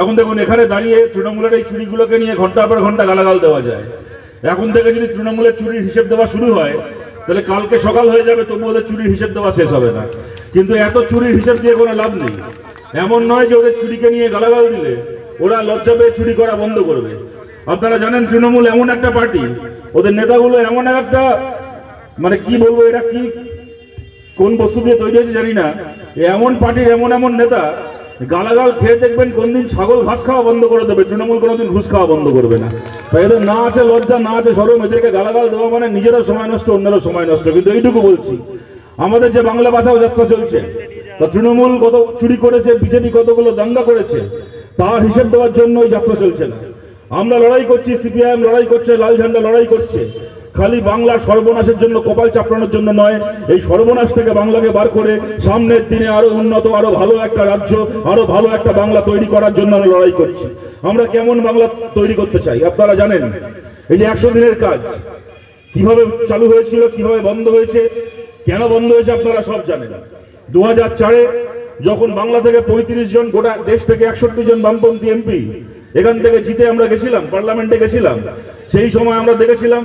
এখন দেখুন, এখানে দাঁড়িয়ে তৃণমূলের এই চুরিগুলোকে নিয়ে ঘণ্টার পর ঘণ্টা গালাগাল দেওয়া যায়। এখন থেকে যদি তৃণমূলের চুরির হিসেব দেওয়া শুরু হয়, তাহলে কালকে সকাল হয়ে যাবে তবু ওদের চুরির হিসেব দেওয়া শেষ হবে না। কিন্তু এত চুরির হিসেব দিয়ে কোনো লাভ নেই। এমন নয় যে ওদের চুরিকে নিয়ে গালাগাল দিলে, ওরা লজ্জা পেয়ে চুরি করা বন্ধ করবে। আপনারা জানেন, তৃণমূল এমন একটা পার্টি, ওদের নেতাগুলো এমন একটা মানে কি বলব এটা কি, কোন বস্তু দিয়ে তৈরি হয়েছে জানি না। এমন পার্টির এমন এমন নেতা গালাগাল খেয়ে দেখবেন কোনদিন ছাগল ঘাস খাওয়া বন্ধ করে দেবে, তৃণমূল কোনোদিন ঘুষ খাওয়া বন্ধ করবে না। তাই এদের না আছে লজ্জা, না আছে সরম, এদেরকে গালাগাল দেওয়া মানে নিজেরও সময় নষ্ট, অন্যেরও সময় নষ্ট। কিন্তু এইটুকু বলছি, আমাদের যে বাংলা ভাষাও যাত্রা চলছে, তা তৃণমূল কত চুরি করেছে, বিজেপি কতগুলো দাঙ্গা করেছে, তার হিসেব দেওয়ার জন্য এই যাত্রা চলছে না। আমরা লড়াই করছি, সিপিআইএম লড়াই করছে, লাল ঝান্ডা লড়াই করছে খালি বাংলা সর্বনাশের জন্য কপাল চাপড়ানোর জন্য নয়, এই সর্বনাশ থেকে বাংলাকে বার করে সামনের দিনে আরও উন্নত, আরও ভালো একটা রাজ্য, আরও ভালো একটা বাংলা তৈরি করার জন্য আমরা লড়াই করছি। আমরা কেমন বাংলা তৈরি করতে চাই, আপনারা জানেন? এই যে একশো দিনের কাজ, কীভাবে চালু হয়েছিল, কীভাবে বন্ধ হয়েছে, কেন বন্ধ হয়েছে আপনারা সব জানেন। দু হাজার চারে যখন বাংলা থেকে পঁয়ত্রিশ জন গোটা দেশ থেকে একষট্টি জন বামপন্থী এমপি, এখান থেকে জিতে আমরা গেছিলাম, পার্লামেন্টে গেছিলাম, সেই সময় আমরা দেখেছিলাম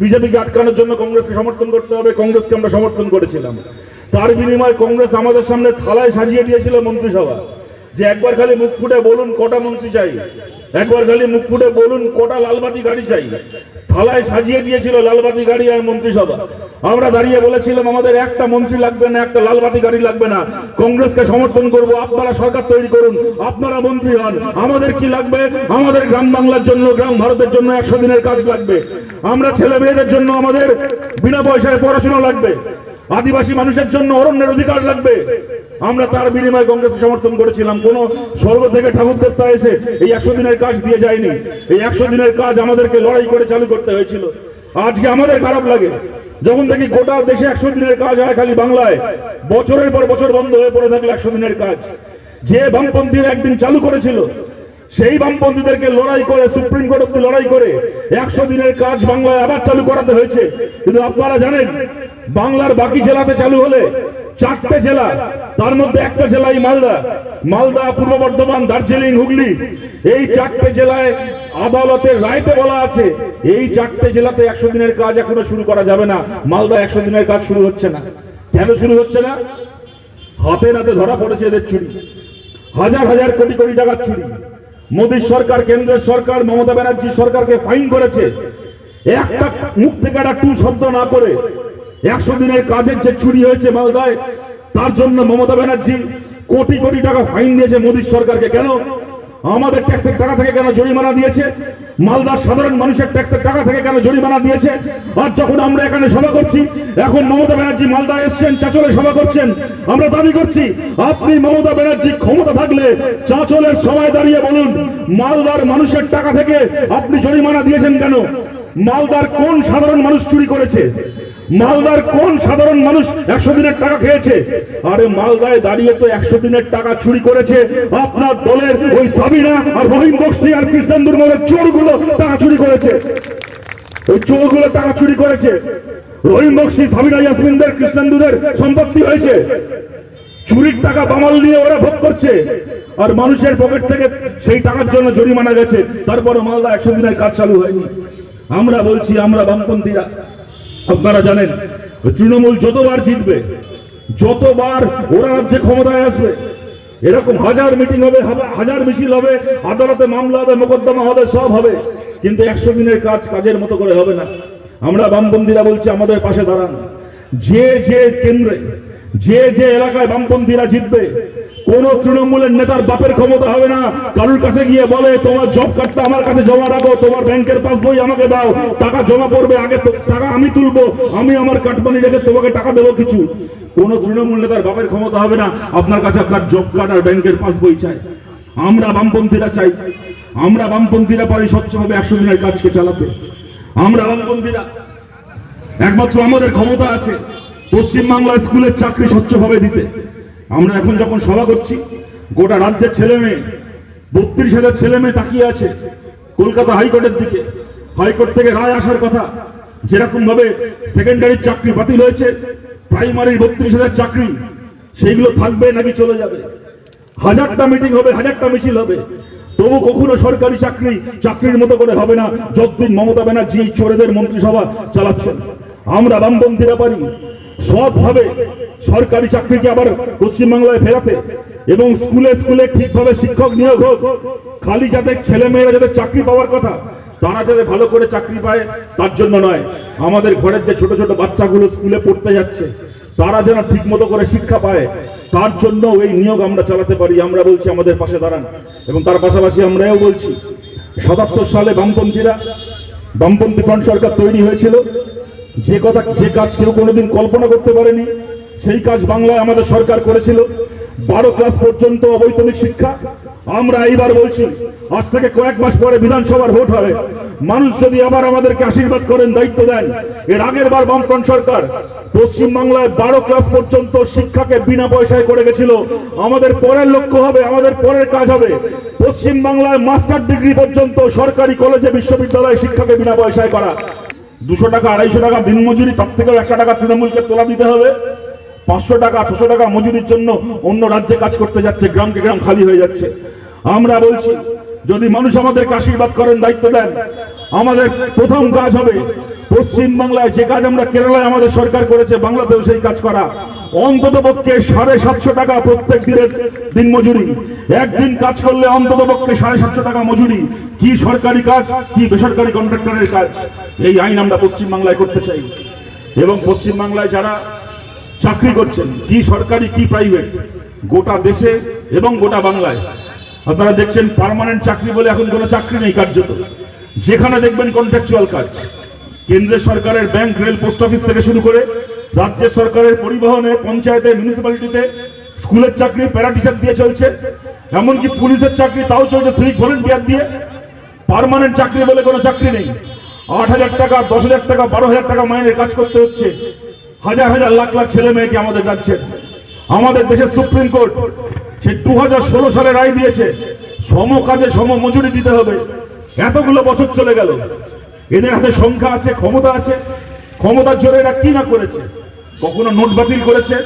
বিজেপিকে আটকানোর জন্য কংগ্রেসকে সমর্থন করতে হবে, কংগ্রেসকে আমরা সমর্থন করেছিলাম। তার বিনিময়ে কংগ্রেস আমাদের সামনে থালায় সাজিয়ে দিয়েছিল মন্ত্রিসভা। যে একবার খালি মুখ ফুটে বলুন কটা মন্ত্রী চাই, একবার খালি মুখ ফুটে বলুন কটা লালবাতি গাড়ি চাই। থালায় সাজিয়ে দিয়েছিল লালবাতি গাড়ি আর মন্ত্রিসভা। আমরা দাঁড়িয়ে বলেছিলাম, আমাদের একটা মন্ত্রী লাগবে না, একটা লালবাতি গাড়ি লাগবে না। কংগ্রেসকে সমর্থন করব, আপনারা সরকার তৈরি করুন, আপনারা মন্ত্রী হন। আমাদের কি লাগবে? আমাদের গ্রাম বাংলার জন্য, গ্রাম ভারতের জন্য একশো দিনের কাজ লাগবে। আমরা ছেলে মেয়েদের জন্য আমাদের বিনা পয়সায় পড়াশোনা লাগবে। আদিবাসী মানুষের জন্য অরণ্যের অধিকার লাগবে। আমরা তার বিনিময়ে কংগ্রেসকে সমর্থন করেছিলাম। কোন স্বর্গ থেকে ঠাকুর দেবতা এসে এই একশো দিনের কাজ দিয়ে যায়নি। এই একশো দিনের কাজ আমাদেরকে লড়াই করে চালু করতে হয়েছিল। আজকে আমাদের খারাপ লাগে। যখন দেখি গোটা দেশে একশো দিনের কাজ হয় খালি বাংলায়, বছরের পর বছর বন্ধ হয়ে পড়ে থাকলে একশো দিনের কাজ। যে বামপন্থীরা একদিন চালু করেছিল, সেই বামপন্থীদেরকে লড়াই করে, সুপ্রিম কোর্ট অব্দি লড়াই করে একশো দিনের কাজ বাংলায় আবার চালু করাতে হয়েছে। কিন্তু আপনারা জানেন বাংলার বাকি জেলাতে চালু হলে চারটে জেলা, তার মধ্যে একটা জেলাই মালদা। মালদা, পূর্ব বর্ধমান, দার্জিলিং, হুগলি, এই চারটে জেলায় আদালতের রায়তে বলা আছে, এই চারটে জেলাতে একশো দিনের কাজ এখনও শুরু করা যাবে না। মালদা একশো দিনের কাজ শুরু হচ্ছে না। কেন শুরু হচ্ছে না? হাতে নাতে ধরা পড়েছে এদের চুরি। হাজার হাজার কোটি কোটি টাকার চুরি। মোদী সরকার, কেন্দ্রের সরকার, মমতা ব্যানার্জি সরকারকে ফাইন করেছে। একটা মুখ থেকে একটা টু শব্দ না করে একশো দিনের কাজের যে চুরি হয়েছে মালদায়, তার জন্য মমতা ব্যানার্জি কোটি কোটি টাকা ফাইন দিয়েছে মোদী সরকারকে। কেন? আমাদের ট্যাক্সের টাকা থেকে কেন জরিমানা দিয়েছে? মালদার সাধারণ মানুষের ট্যাক্সের টাকা থেকে কেন জরিমানা দিয়েছে? আর যখন আমরা এখানে সভা করছি, এখন মমতা ব্যানার্জি মালদা এসছেন, চাচলে সভা করছেন, আমরা দাবি করছি, আপনি মমতা ব্যানার্জি ক্ষমতা থাকলে চাচলের সময় দাঁড়িয়ে বলুন, মালদার মানুষের টাকা থেকে আপনি জরিমানা দিয়েছেন কেন? মালদার কোন সাধারণ মানুষ চুরি করেছে? মালদার কোন সাধারণ মানুষ একশো দিনের টাকা খেয়েছে? আরে মালদায় দাঁড়িয়ে তো একশো দিনের টাকা চুরি করেছে। আপনার দলের ওই সাবিনা আর রহিম বক্সি আর কৃষ্ণেন্দুর মধ্যে চোরগুলো টাকা চুরি করেছে। ওই চোরগুলো টাকা চুরি করেছে। রহিম বক্সি, সাবিনা ইয়াসমিনদের, কৃষ্ণেন্দুদের সম্পত্তি হয়েছে। চুরির টাকা বামাল নিয়ে ওরা ভোগ করছে। আর মানুষের পকেট থেকে সেই টাকার জন্য জরিমানা গেছে। তারপরে মালদা একশো দিনের কাজ চালু হয়নি। আমরা বলছি, আমরা বামপন্থীরা, আপনারা জানেন, তৃণমূল যতবার জিতবে, যতবার ওরা রাজ্যে ক্ষমতায় আসবে, এরকম হাজার মিটিং হবে, হাজার মিছিল হবে, আদালতে মামলা হবে, মোকদ্দমা হবে, সব হবে, কিন্তু একশো দিনের কাজ কাজের মতো করে হবে না। আমরা বামপন্থীরা বলছি, আমাদের পাশে দাঁড়ান। যে যে কেন্দ্রে, যে যে এলাকায় বামপন্থীরা জিতবে কোন তৃণমূলের নেতার বাপের ক্ষমতা হবে না। কারুর কাছে গিয়ে বলে, তোমার জব কার্ডটা আমার কাছে জমা রাখো, তোমার ব্যাংকের পাসবই আমাকে দাও, টাকা জমা পড়বে, আগে টাকা আমি তুলবো, আমি আমার কাটমানি রেখে তোমাকে টাকা দেবো কিছু। কোন তৃণমূল নেতার বাপের ক্ষমতা হবে না, আপনার কাছে আপনার জব কার্ড আর ব্যাংকের পাসবই চাই। আমরা বামপন্থীরা চাই। আমরা বামপন্থীরা পারি স্বচ্ছভাবে একশো দিনের কাজকে চালাতে। আমরা বামপন্থীরা একমাত্র আমাদের ক্ষমতা আছে পশ্চিমবাংলার স্কুলের চাকরি স্বচ্ছভাবে দিতে। আমরা এখন যখন সভা করছি, গোটা রাজ্যের ছেলে মেয়ে, বত্রিশ হাজার ছেলে মেয়ে তাকিয়ে আছে কলকাতা হাইকোর্টের দিকে। হাইকোর্ট থেকে রায় আসার কথা যেরকম ভাবে সেকেন্ডারির চাকরি বাতিল হয়েছে প্রাইমারির বত্রিশ হাজার চাকরি, সেইগুলো থাকবে নাকি চলে যাবে? হাজারটা মিটিং হবে, হাজারটা মিছিল হবে। তবু কখনো সরকারি চাকরি, চাকরির মতো করে হবে না, যতদিন মমতা ব্যানার্জি চোরেদের মন্ত্রিসভা চালাচ্ছেন। আমরা বামপন্থীরা পারি। সৎভাবে সরকারি চাকরিকে আবার পশ্চিমবাংলায় ফেরাতে এবং স্কুলে স্কুলে ঠিকভাবে শিক্ষক নিয়োগ হোক, খালি যাতে ছেলে মেয়েরা যাতে চাকরি পাওয়ার কথা, তারা যাতে ভালো করে চাকরি পায়, তার জন্য নয়। আমাদের ঘরের যে ছোট ছোট বাচ্চাগুলো স্কুলে পড়তে যাচ্ছে, তারা যেন ঠিক মতো করে শিক্ষা পায়, তার জন্য এই নিয়োগ আমরা চালাতে পারি। আমরা বলছি, আমাদের পাশে দাঁড়ান। এবং তার পাশাপাশি আমরাও বলছি, সাতাত্তর সালে বামপন্থীরা, বামপন্থী ফ্রন্ট সরকার তৈরি হয়েছিল। যে কথা, যে কাজ কেউ কোনোদিন কল্পনা করতে পারেনি, সেই কাজ বাংলায় আমাদের সরকার করেছিল। বারো ক্লাস পর্যন্ত অবৈতনিক শিক্ষা। আমরা এইবার বলছি, আজ থেকে কয়েক মাস পরে বিধানসভার ভোট হবে। মানুষ যদি আবার আমাদেরকে আশীর্বাদ করেন, দায়িত্ব দেন। এর আগের বার বামফ্রন্ট সরকার পশ্চিম বাংলায় বারো ক্লাস পর্যন্ত শিক্ষাকে বিনা পয়সায় করে গেছিল। আমাদের পরের লক্ষ্য হবে, আমাদের পরের কাজ হবে। পশ্চিম বাংলায় মাস্টার ডিগ্রি পর্যন্ত সরকারি কলেজে বিশ্ববিদ্যালয়ে শিক্ষাকে বিনা পয়সায় করা। দুশো টাকা, আড়াইশো টাকা দিনমজুরি তার থেকেও একটা টাকা তৃণমূলকে তোলা দিতে হবে। পাঁচশো টাকা, ছশো টাকা মজুরির জন্য অন্য রাজ্যে কাজ করতে যাচ্ছে, গ্রামকে গ্রাম খালি হয়ে যাচ্ছে। আমরা বলছি, যদি মানুষ আমাদেরকে আশীর্বাদ করেন, দায়িত্ব দেন, আমাদের প্রথম কাজ হবে পশ্চিম বাংলায় যে কাজ আমরা কেরালায় আমাদের সরকার করেছে, বাংলাতেও সেই কাজ করা। অন্তত পক্ষে সাড়ে সাতশো টাকা প্রত্যেক দিনের দিন মজুরি। একদিন কাজ করলে অন্তত পক্ষে সাড়ে সাতশো টাকা মজুরি। কি সরকারি কাজ, কি বেসরকারি কন্ট্রাক্টরের কাজ, এই আইন আমরা পশ্চিম বাংলায় করতে চাই। এবং পশ্চিম বাংলায় যারা চাকরি করছেন, কি সরকারি, কি প্রাইভেট গোটা দেশে এবং গোটা বাংলায়। আপনারা দেখছেন পার্মানেন্ট চাকরি বলে এখন কোনো চাকরি নেই কার্যত। যেখানে দেখবেন কন্ট্রাকচুয়াল কাজ। কেন্দ্রের সরকারের ব্যাংক রেল পোস্ট অফিস থেকে শুরু করে রাজ্যের সরকারের পরিবহনে, পঞ্চায়েতে মিউনিসিপ্যালিটিতে স্কুলের চাকরি প্যারা টিচার দিয়ে চলছে। এমনকি পুলিশের চাকরি, তাও চলছে সিভিক ভলেন্টিয়ার দিয়ে। পার্মানেন্ট চাকরি বলে কোনো চাকরি নেই। আট হাজার টাকা, দশ হাজার টাকা, বারো হাজার টাকা মাইনের কাজ করতে হচ্ছে। হাজার হাজার লাখ লাখ ছেলে মেয়েকে আমাদের যাচ্ছেন আমাদের দেশের সুপ্রিম কোর্ট সে দু হাজার ষোলো সালে রায় দিয়েছে, সম কাজে সম মজুরি দিতে হবে। এতগুলো বছর চলে গেল। এদের হাতে সংখ্যা আছে, ক্ষমতা আছে। ক্ষমতার জোরে এরা কি না করেছে? কখনো নোট বাতিল করেছে,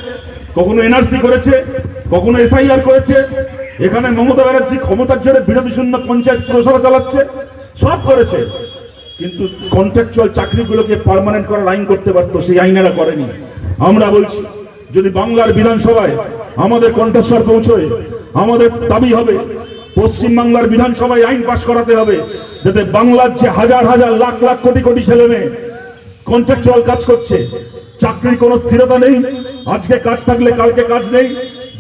কখনো এনআরসি করেছে, কখনো এসআইআর করেছে এখানে মমতা ব্যানার্জি ক্ষমতার জোরে বিরোধী শূন্য পঞ্চায়েত পুরসভা চালাচ্ছে, সব করেছে। কিন্তু কন্ট্রাকচুয়াল চাকরিগুলোকে পার্মানেন্ট করার আইন করতে পারতো, সেই আইনেরা করেনি। আমরা বলছি, যদি বাংলার বিধানসভায় আমাদের কণ্ঠস্বর পৌঁছয়, আমাদের দাবি হবে পশ্চিম বাংলার বিধানসভায় আইন পাশ করাতে হবে, যাতে বাংলার যে হাজার হাজার লাখ লাখ কোটি কোটি ছেলে মেয়ে কন্ট্রাকচুয়াল কাজ করছে, চাকরির কোনো স্থিরতা নেই, আজকে কাজ থাকলে কালকে কাজ নেই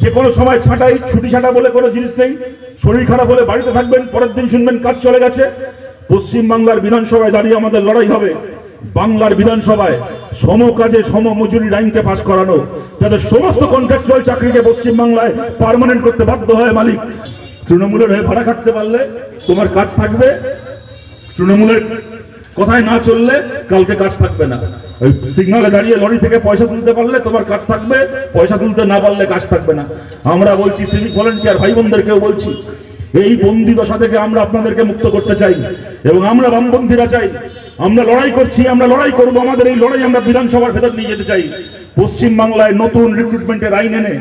যে কোনো সময় ছাঁটাই, ছুটি ছাঁটা বলে কোনো জিনিস নেই। শরীর খারাপ হলে বাড়িতে থাকবেন, পরের দিন শুনবেন কাজ চলে গেছে। পশ্চিমবাংলার বিধানসভায় দাঁড়িয়ে আমাদের লড়াই হবে। বাংলার বিধানসভায় সম কাজে সম মজুরির আইনকে পাশ করানো, যাতে সমস্ত কন্ট্রাকচুয়াল চাকরিকে পশ্চিম বাংলায় পার্মানেন্ট করতে বাধ্য হয় মালিক। তৃণমূলের হয়ে ভাড়া খাটতে পারলে তোমার কাজ থাকবে। তৃণমূলের কথায় না চললে কালকে কাজ থাকবে না। ওই সিগনালে দাঁড়িয়ে লরি থেকে পয়সা তুলতে পারলে তোমার কাজ থাকবে, পয়সা তুলতে না পারলে কাজ থাকবে না। আমরা বলছি সিভিক ভলেন্টিয়ার ভাই বোনদেরকেও বলছি, এই বন্দি দশা থেকে আমরা আপনাদেরকে মুক্ত করতে চাই এবং আমরা বামপন্থীরা চাই। আমরা লড়াই করছি, আমরা লড়াই করব, আমাদের এই লড়াই আমরা বিধানসভার ভেতর নিয়ে যেতে চাই। পশ্চিম বাংলায় নতুন রিক্রুটমেন্টের আইন এনে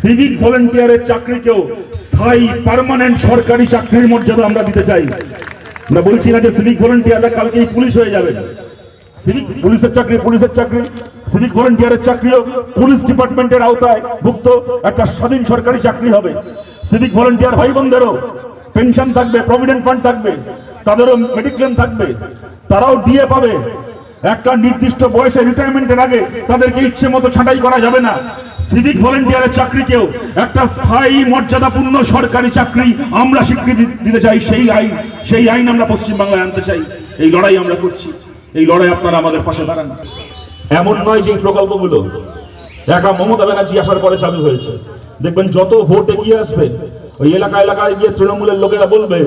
সিভিক ভলেন্টিয়ারের চাকরিকেও স্থায়ী পার্মানেন্ট সরকারি চাকরির মর্যাদা আমরা দিতে চাই। আমরা বলছি না যে সিভিক ভলেন্টিয়াররা কালকেই পুলিশ হয়ে যাবে। সিভিক পুলিশের চাকরি পুলিশের চাকরি। সিভিক ভলেন্টিয়ারের চাকরিও পুলিশ ডিপার্টমেন্টের আওতায় ভুক্ত। একটা স্বাধীন সরকারি চাকরি হবে। সিভিক ভলেন্টিয়ার ভাই বোনদেরও পেনশন থাকবে প্রভিডেন্ট ফান্ড থাকবে, তাদেরও মেডিক্লেম থাকবে, তারাও ডিএ পাবে। একটা নির্দিষ্ট বয়সে রিটায়ারমেন্টের আগে তাদেরকে ইচ্ছে মতো ছাঁটাই করা যাবে না। সিভিক ভলেন্টিয়ারের চাকরিকেও একটা স্থায়ী মর্যাদাপূর্ণ সরকারি চাকরি আমরা স্বীকৃতি দিতে চাই, সেই আইন সেই আইন আমরা পশ্চিমবাংলায় আনতে চাই। এই লড়াই আমরা করছি। এই লড়াই আপনারা আমাদের পাশে দাঁড়ান। এমন নয় যে প্রকল্পগুলো। একা মমতা ব্যানার্জি আসার পরে চালু হয়েছে। দেখবেন যত ভোট এগিয়ে আসবে, ওই এলাকা এলাকায় গিয়ে তৃণমূলের লোকেরা বলবে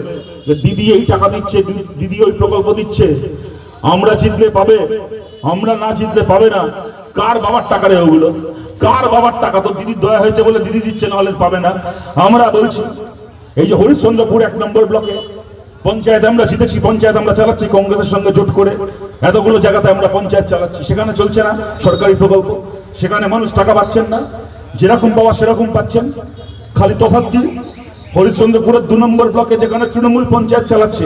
যে, দিদি এই টাকা দিচ্ছে দিদি ওই প্রকল্প দিচ্ছে। আমরা জিতলে পাবে, আমরা না জিতলে পাবে না। কার বাবার টাকা রে ওগুলো? কার বাবার টাকা? তো দিদির দয়া হয়েছে বলে দিদি দিচ্ছে, নাহলে পাবে না। আমরা বলছি, এই যে হরিশ্চন্দ্রপুর এক নম্বর ব্লকে, পঞ্চায়েত আমরা জিতেছি, পঞ্চায়েত আমরা চালাচ্ছি, কংগ্রেসের সঙ্গে জোট করে এতগুলো জায়গাতে আমরা পঞ্চায়েত চালাচ্ছি। সেখানে চলছে না সরকারি প্রকল্প। সেখানে মানুষ টাকা পাচ্ছেন না, যেরকম পাওয়া সেরকম পাচ্ছেন। খালি তফাৎ কি? হরিশ্চন্দ্রপুরের দু নম্বর ব্লকে যেখানে তৃণমূল পঞ্চায়েত চালাচ্ছে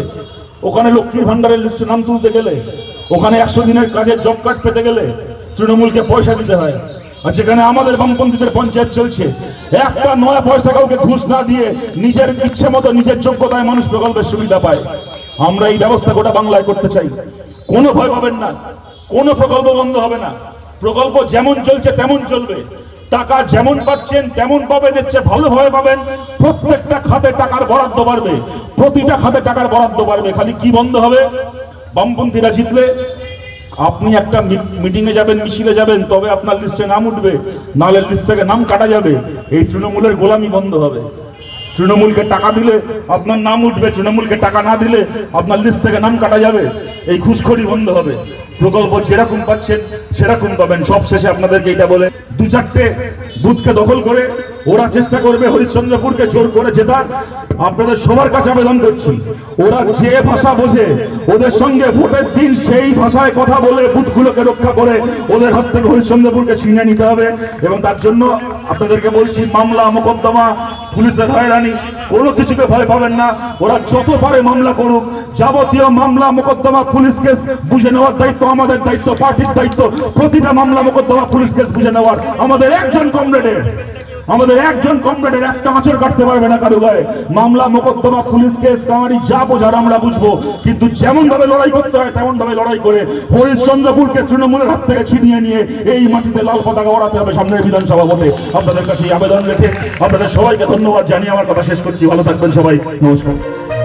ওখানে লক্ষ্মীর ভান্ডারের লিস্টে নাম তুলতে গেলে, ওখানে একশো দিনের কাজের জব কার্ড পেতে গেলে তৃণমূলকে পয়সা দিতে হয়। আর যেখানে আমাদের বামপন্থীদের পঞ্চায়েত চলছে। একটা নয়া পয়সা কাউকে ঘুষ না দিয়ে নিজের ইচ্ছে মতো নিজের যোগ্যতায় মানুষ প্রকল্পের সুবিধা পায়। আমরা এই ব্যবস্থা গোটা বাংলায় করতে চাই। কোনো ভয় পাবেন না। কোনো প্রকল্প বন্ধ হবে না। প্রকল্প যেমন চলছে তেমন চলবে। টাকা যেমন পাচ্ছেন, তেমন পাবে চেয়ে ভালোভাবে পাবেন। প্রত্যেকটা খাতে টাকার বরাদ্দ বাড়বে। প্রতিটা খাতে টাকার বরাদ্দ বাড়বে। খালি কি বন্ধ হবে? বামপন্থীরা জিতলে? আপনি একটা মিটিং এ যাবেন, মিছিলে যাবেন, তবে আপনার লিস্টে নাম উঠবে। নাহলে লিস্ট থেকে নাম কাটা যাবে। এই তৃণমূলের গোলামি বন্ধ হবে। তৃণমূলকে টাকা দিলে আপনার নাম উঠবে, তৃণমূলকে টাকা না দিলে আপনার লিস্ট থেকে নাম কাটা যাবে। এই ঘুষখড়ি বন্ধ হবে। প্রকল্প যেরকম পাচ্ছেন, সেরকম পাবেন। সব শেষে আপনাদেরকে এটা বলে দু চারটে বুথকে দখল করে ওরা চেষ্টা করবে হরিশ্চন্দ্রপুরকে জোর করে জেতার আপনাদের সবার কাছে আবেদন করছি, ওরা যে ভাষা বোঝে, ওদের সঙ্গে ভোটের দিন সেই ভাষায় কথা বলে বুথগুলোকে রক্ষা করে ওদের হাত থেকে হরিশ্চন্দ্রপুরকে ছিনিয়ে নিতে হবে এবং তার জন্য আপনাদেরকে বলছি, মামলা, মোকদ্দমা, পুলিশের হয়রানি, কোনো কিছুকে ভয় পাবেন না। ওরা যত পারে মামলা করুক, যাবতীয় মামলা, মোকদ্দমা, পুলিশ কেস বুঝে নেওয়ার দায়িত্ব আমাদের দায়িত্ব, পার্টির দায়িত্ব। প্রতিটা মামলা, মোকদ্দমা, পুলিশ কেস বুঝে নেওয়ার আমাদের একজন কমরেডের। আমাদের একজন কমরেডের একটা আঁচড় কাটতে পারবে না কারও গায়ে। মামলা, মোকদ্দমা, পুলিশ কেস, কামারি, যা বোঝার আমরা বুঝব। কিন্তু যেমন ভাবে লড়াই করতে হয় তেমন ভাবে লড়াই করে হরিশ্চন্দ্রপুরকে তৃণমূলের হাত থেকে ছিনিয়ে নিয়ে এই মাটিতে লাল পতাকা ওড়াতে হবে সামনের বিধানসভা ভোটে। আপনাদের কাছে আবেদন রেখে আপনাদের সবাইকে ধন্যবাদ জানিয়ে আমার কথা শেষ করছি। ভালো থাকবেন সবাই। নমস্কার।